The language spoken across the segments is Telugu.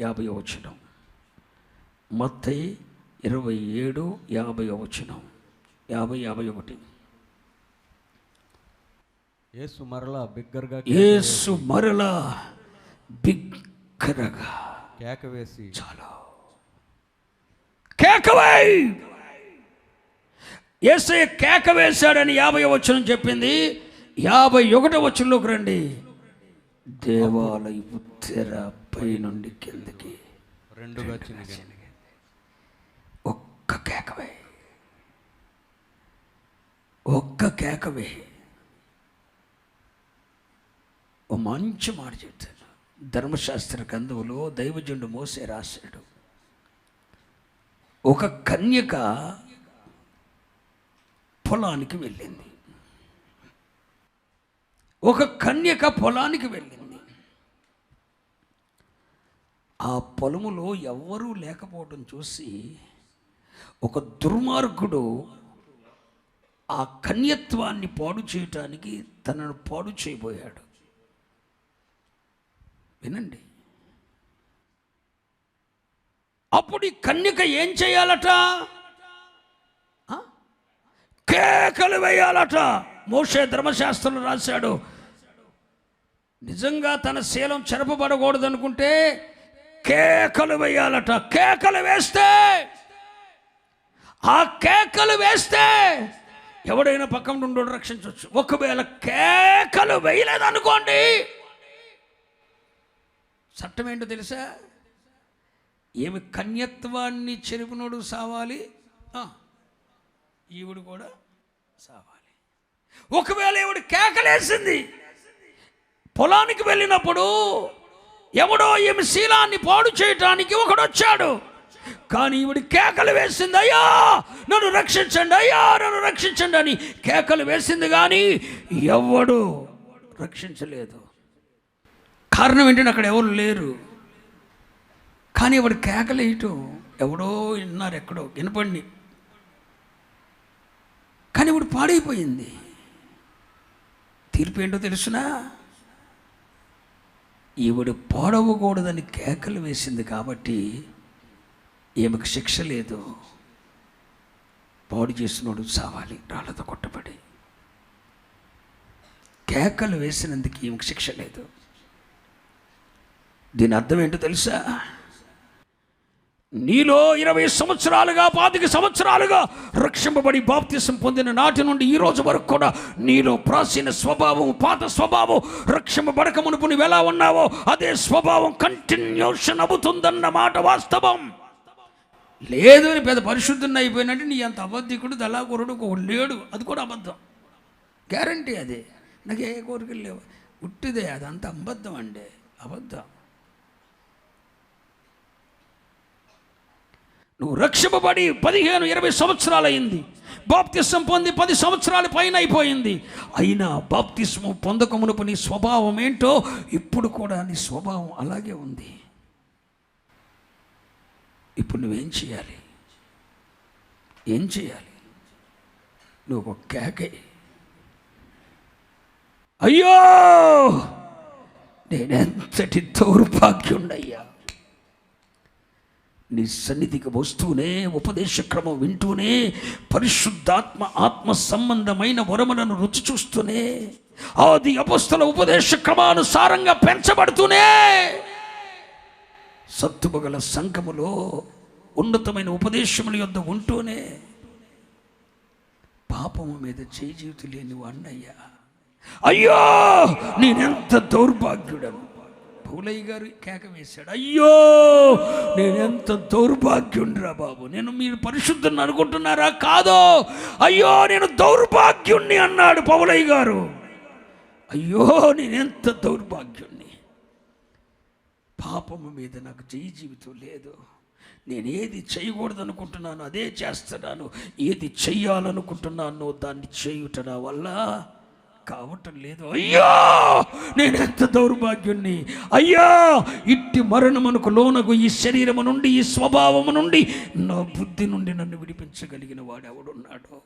యాభై వచనం. మత్తయి ఇరవై ఏడు యాభై వచనం. యాభై యాభై ఒకటి. యేసు మరలా బిగ్గరగా యేసు మరలా బిగ్గరగా కేక వేసి చాలా. కేకవై ఏసయ్య కేక వేశాడని యాభై వచనం చెప్పింది. యాభై ఒకటో వచనంలోకి రండి. దేవాలయపు తెర పై నుండి కిందకి రెండుగా చినిగాను ఒక్క కేకవే ఒక్క కేకవే ఓ మంచి మాట చెప్తాను ధర్మశాస్త్ర గ్రంథంలో దైవజనుడు మోసే రాశాడు. ఒక కన్యక పొలానికి వెళ్ళింది. ఒక కన్యక పొలానికి వెళ్ళింది. ఆ పొలములో ఎవ్వరూ లేకపోవడం చూసి ఒక దుర్మార్గుడు ఆ కన్యత్వాన్ని పాడు చేయటానికి తనను పాడు చేయబోయాడు. వినండి. అప్పుడు ఈ కన్యక ఏం చేయాలట? కేకలు వేయాలట. మోషే ధర్మశాస్త్రంలో రాశాడు. నిజంగా తన శీలం చెరపబడకూడదు అనుకుంటే కేకలు వేయాలట కేకలు వేస్తే ఆ కేకలు వేస్తే ఎవడైనా పక్కన నుండి రక్షించవచ్చు. ఒకవేళ కేకలు వేయలేదనుకోండి చట్టం ఏంటో తెలుసా? ఏమి కన్యత్వాన్ని చెరుపునోడు సావాలి? ఈవిడు కూడా సావాలి. ఒకవేళ ఈవిడ కేకలేసింది పొలానికి వెళ్ళినప్పుడు ఎవడో ఈమె శీలాన్ని పాడు చేయటానికి ఒకడొచ్చాడు. కానీ ఈవిడ కేకలు వేసింది అయ్యా నన్ను రక్షించండి అయ్యా నన్ను రక్షించండి అని కేకలు వేసింది కానీ ఎవడు రక్షించలేదు. కారణం ఏంటంటే అక్కడ ఎవరు లేరు. కానీ ఎవడు కేకలు వేయటం ఎవడో విన్నారు ఎక్కడో వినపండి కానీ ఇప్పుడు పాడైపోయింది. తీర్పు ఏంటో తెలుసునా? ఈవిడ పాడవకూడదని కేకలు వేసింది కాబట్టి ఈమెకు శిక్ష లేదు. పాడు చేసినోడు చావాలి రాళ్ళతో కొట్టబడి. కేకలు వేసినందుకు ఈమెకు శిక్ష లేదు. దీని అర్థం ఏంటో తెలుసా? నీలో ఇరవై సంవత్సరాలుగా పాతిక సంవత్సరాలుగా రక్షింపబడి బాప్తిసం పొందిన నాటి నుండి ఈ రోజు వరకు కూడా నీలో ప్రాచీన స్వభావం పాత స్వభావం రక్షింపబడక మునుపు నువ్వు ఎలా ఉన్నావో అదే స్వభావం కంటిన్యూషన్ అవుతుందన్న మాట వాస్తవం. లేదు అని పెద్ద పరిశుద్ధుని అయిపోయినట్టు నీ అంత అబద్ధికుడు దళాకురుడు ఒకడు లేడు. అది కూడా అబద్ధం. గ్యారంటీ అదే. నాకు ఏ కోరికలు లేవు. ఉట్టిదే అదంతా అబద్ధం అండి. అబద్ధం. నువ్వు రక్షింపబడి పదిహేను ఇరవై సంవత్సరాలు అయింది బాప్తిస్మం పొంది పది సంవత్సరాల పైన అయిపోయింది. అయినా బాప్తిస్మం పొందకమునుపు నీ స్వభావం ఏంటో ఇప్పుడు కూడా నీ స్వభావం అలాగే ఉంది. ఇప్పుడు నువ్వేం చేయాలి? ఏం చేయాలి? నువ్వు ఒక కేకే. అయ్యో! నేనెంతటి దౌర్భాగ్యుండయ్యా నీ సన్నిధికి వస్తూనే ఉపదేశక్రమం వింటూనే పరిశుద్ధాత్మ ఆత్మ సంబంధమైన వరములను రుచి చూస్తూనే ఆది అపస్తుల ఉపదేశ క్రమానుసారంగా పెంచబడుతూనే సత్తుమగల సంఘములో ఉన్నతమైన ఉపదేశముల యొద్ద ఉంటూనే పాపము మీద చేయి లేని అన్నయ్యా అయ్యో నేనెంత దౌర్భాగ్యుడను? పూలయ్య గారు కేక వేశాడు. అయ్యో నేనెంత దౌర్భాగ్యుండ్రా బాబు. నేను మీరు పరిశుద్ధుని అనుకుంటున్నారా? కాదో. అయ్యో నేను దౌర్భాగ్యుణ్ణి అన్నాడు పౌలయ్య గారు. అయ్యో నేనెంత దౌర్భాగ్యుణ్ణి. పాపము మీద నాకు జయ జీవితం లేదు. నేను ఏది చేయకూడదు అనుకుంటున్నాను అదే చేస్తున్నాను. ఏది చెయ్యాలనుకుంటున్నానో దాన్ని చేయుట వల్ల కావటం లేదు. అయ్యో! నేను ఎంత దౌర్భాగ్యుణ్ణి? అయ్యా! ఇట్టి మరణమునకు లోనగు ఈ శరీరము నుండి ఈ స్వభావము నుండి నా బుద్ధి నుండి నన్ను విడిపించగలిగిన వాడు ఎవడున్నాడో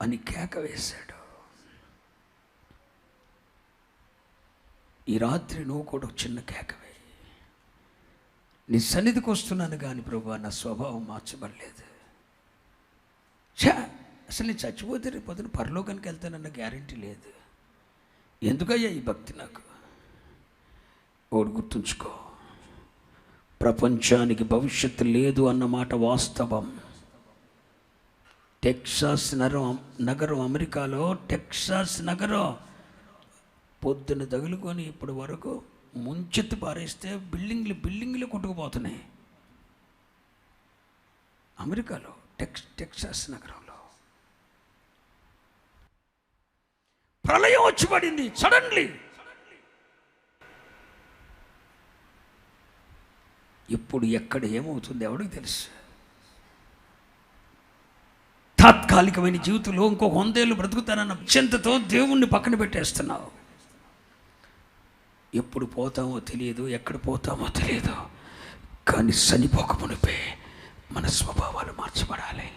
అని కేక వేశాడు. ఈ రాత్రి నువ్వు కూడా చిన్న కేకవే నీ సన్నిధికి వస్తున్నాను కానీ ప్రభు నా స్వభావం మార్చబడలేదు. ఛా! అసలు నేను చచ్చిపోతే రేపు పొద్దున పరలోకానికి వెళ్తానన్న గ్యారంటీ లేదు. ఎందుకయ్యా ఈ భక్తి నాకు? ఓడు గుర్తుంచుకో. ప్రపంచానికి భవిష్యత్తు లేదు అన్నమాట వాస్తవం. టెక్సాస్ నగరం నగరం అమెరికాలో టెక్సాస్ నగరం. పొద్దున తగులుకొని ఇప్పటి వరకు ముంచెత్తి పారేస్తే బిల్డింగ్లు బిల్డింగ్లు కొట్టుకుపోతున్నాయి. అమెరికాలో టెక్స్ టెక్సాస్ నగరంలో. ప్రళయం వచ్చి పడింది సడన్లీ. ఇప్పుడు ఎక్కడ ఏమవుతుంది ఎవడికి తెలుసు? తాత్కాలికమైన జీవితంలో ఇంకో వందేళ్ళు బ్రతుకుతానన్న చింతతో దేవుణ్ణి పక్కన పెట్టేస్తున్నావు. ఎప్పుడు పోతామో తెలియదు ఎక్కడ పోతామో తెలియదు. కానీ చనిపోకమునిపోయి మన స్వభావాలు మార్చబడాలి.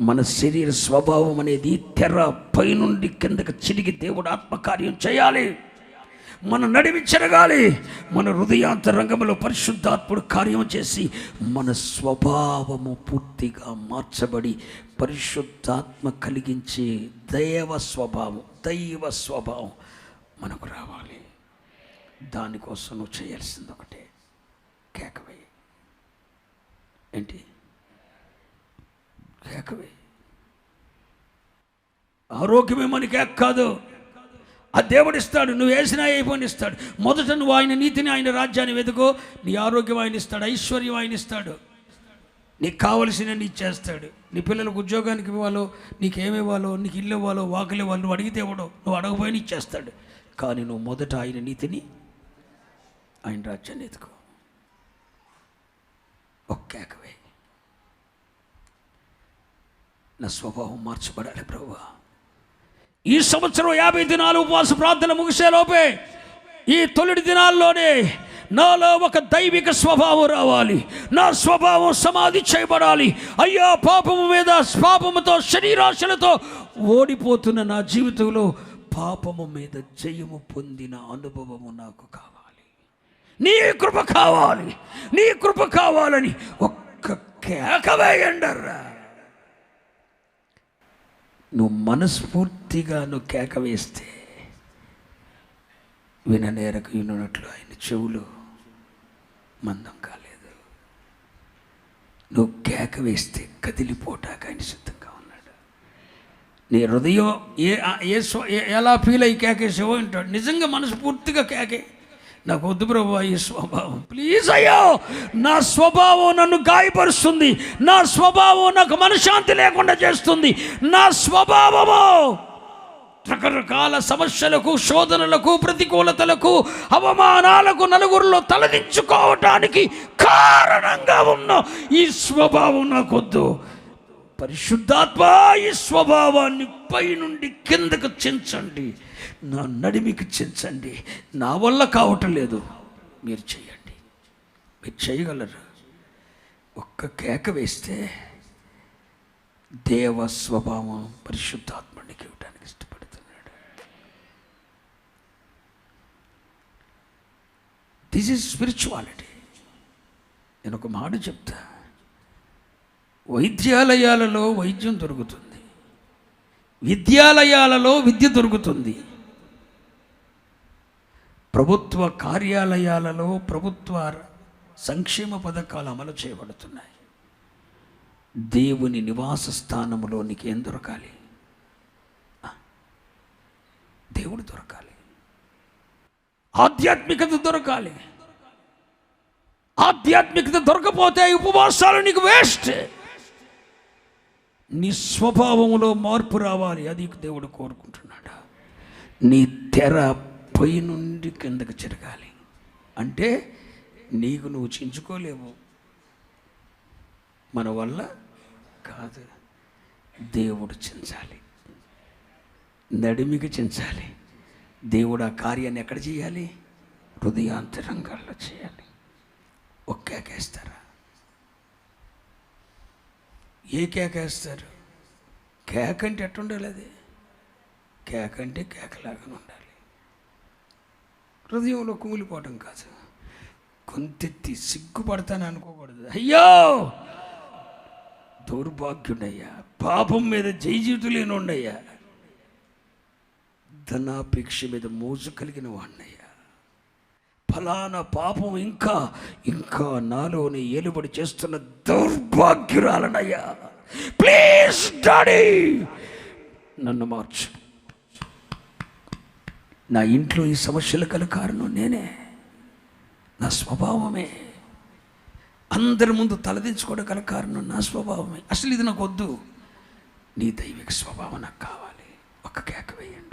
మన శరీర స్వభావం అనేది తెర పైనుండి కిందకి చిరిగి దేవుడు ఆత్మకార్యం చేయాలి. మన నడివి చెరగాలి మన హృదయాంతరంగంలో పరిశుద్ధాత్ముడు కార్యం చేసి మన స్వభావము పూర్తిగా మార్చబడి పరిశుద్ధాత్మ కలిగించే దైవ స్వభావం దైవ స్వభావం మనకు రావాలి. దానికోసం నువ్వు చేయాల్సింది ఒకటే కేకవే. ఏంటి కేకవే. ఆరోగ్యమే మన కేక్ కాదు. ఆ దేవుడు ఇస్తాడు నువ్వు వేసిన అయిపోయిన ఇస్తాడు. మొదట నువ్వు ఆయన నీతిని ఆయన రాజ్యాన్ని వెతుకో. నీ ఆరోగ్యం ఆయన ఇస్తాడు ఐశ్వర్యం ఆయన ఇస్తాడు. నీకు కావలసిన నీ చేస్తాడు. నీ పిల్లలకు ఉద్యోగానికి ఇవ్వాలో నీకేమి ఇవ్వాలో నీకు ఇల్లు ఇవ్వాలో వాకిలు ఇవ్వాలి నువ్వు అడిగితే ఇవ్వడం నువ్వు అడగపోయిన ఇచ్చేస్తాడు. కానీ నువ్వు మొదట ఆయన నీతిని ఆయన రాజ్యాన్ని ఎత్తుకో ఒక్కేకవే నా స్వభావం మార్చబడాలి ప్రభువా ఈ సంవత్సరం యాభై దినాలు ఉపవాస ప్రార్థన ముగిసేలోపే ఈ తొలిటి దినాల్లోనే నాలో ఒక దైవిక స్వభావం రావాలి. నా స్వభావం సమాధి చేయబడాలి. అయ్యా పాపము మీద పాపముతో శరీరాశలతో ఓడిపోతున్న నా జీవితంలో పాపము మీద జయము పొందిన అనుభవము నాకు కావాలి. నీ కృప కావాలి నీ కృప కావాలని ఒక్క కేక వేయండర్రా నువ్వు మనస్ఫూర్తిగా నువ్వు కేక వేస్తే విననేరకు వినట్లు ఆయన చెవులు మందం కాలేదు. నువ్వు కేక వేస్తే కదిలిపోటాక ఆయన సిద్ధంగా ఉన్నాడు. నీ హృదయం ఏ ఏ ఎలా ఫీల్ అయ్యి కేకేసావో వింటాడు నిజంగా మనస్ఫూర్తిగా కేకే. నాకు వద్దు ప్రభు ఈ స్వభావం. ప్లీజ్ అయ్యో నా స్వభావం నన్ను గాయపరుస్తుంది. నా స్వభావం నాకు మనశ్శాంతి లేకుండా చేస్తుంది. నా స్వభావము రకరకాల సమస్యలకు శోధనలకు ప్రతికూలతలకు అవమానాలకు నలుగురిలో తలదించుకోవటానికి కారణంగా ఉన్న ఈ స్వభావం నాకొద్దు పరిశుద్ధాత్మ ఈ స్వభావాన్ని పైనుండి కిందకు చించండి. నా నడిమికి చించండి. నా వల్ల కావటం లేదు. మీరు చేయండి. మీరు చేయగలరు. ఒక్క కేక వేస్తే దేవ స్వభావం పరిశుద్ధాత్మనికి ఇవ్వడానికి ఇష్టపడుతున్నాడు. దిస్ ఈజ్ స్పిరిచువాలిటీ నేను ఒక మాట చెప్తా. వైద్యాలయాలలో వైద్యం దొరుకుతుంది. విద్యాలయాలలో విద్య దొరుకుతుంది. ప్రభుత్వ కార్యాలయాలలో ప్రభుత్వ సంక్షేమ పథకాలు అమలు చేయబడుతున్నాయి. దేవుని నివాస స్థానములో నీకేం దొరకాలి? దేవుడు దొరకాలి. ఆధ్యాత్మికత దొరకాలి. ఆధ్యాత్మికత దొరకపోతే ఉపవాసాలు నీకు వేస్ట్. నీ స్వభావంలో మార్పు రావాలి. అది దేవుడు కోరుకుంటున్నాడు. నీ తెర పై నుండి కిందకి చెరగాలి. అంటే నీకు నువ్వు చించుకోలేవు. మన వల్ల కాదు. దేవుడు చించాలి. నడిమికి చించాలి. దేవుడు ఆ కార్యాన్ని ఎక్కడ చేయాలి? హృదయాంతరంగాల్లో చేయాలి. ఒక్కేకేస్తారా? ఏ కేకేస్తారు కేక అంటే ఎట్టుండాలి అది? కేక అంటే కేకలాగా ఉండాలి. హృదయంలో కుమిలిపోవటం కాదు. కొంతెత్తి సిగ్గుపడతాను అనుకోకూడదు. అయ్యో! దౌర్భాగ్యుడయ్యా. పాపం మీద జైజీతులేనుండయ్యా ధనాపేక్ష మీద మోజు కలిగిన వాడినయ్యా. ఫలానా పాపం ఇంకా ఇంకా నాలోని ఏలుబడి చేస్తున్న దౌర్భాగ్యురాలనయ్యా. ప్లీజ్ డాడీ నన్ను మార్చు. నా ఇంట్లో ఈ సమస్యలు గల కారణం నేనే. నా స్వభావమే. అందరి ముందు తలదించుకోవడం గల కారణం నా స్వభావమే. అసలు ఇది నాకు వద్దు. నీ దైవిక స్వభావం నాకు కావాలి. ఒక కేక వేయండి.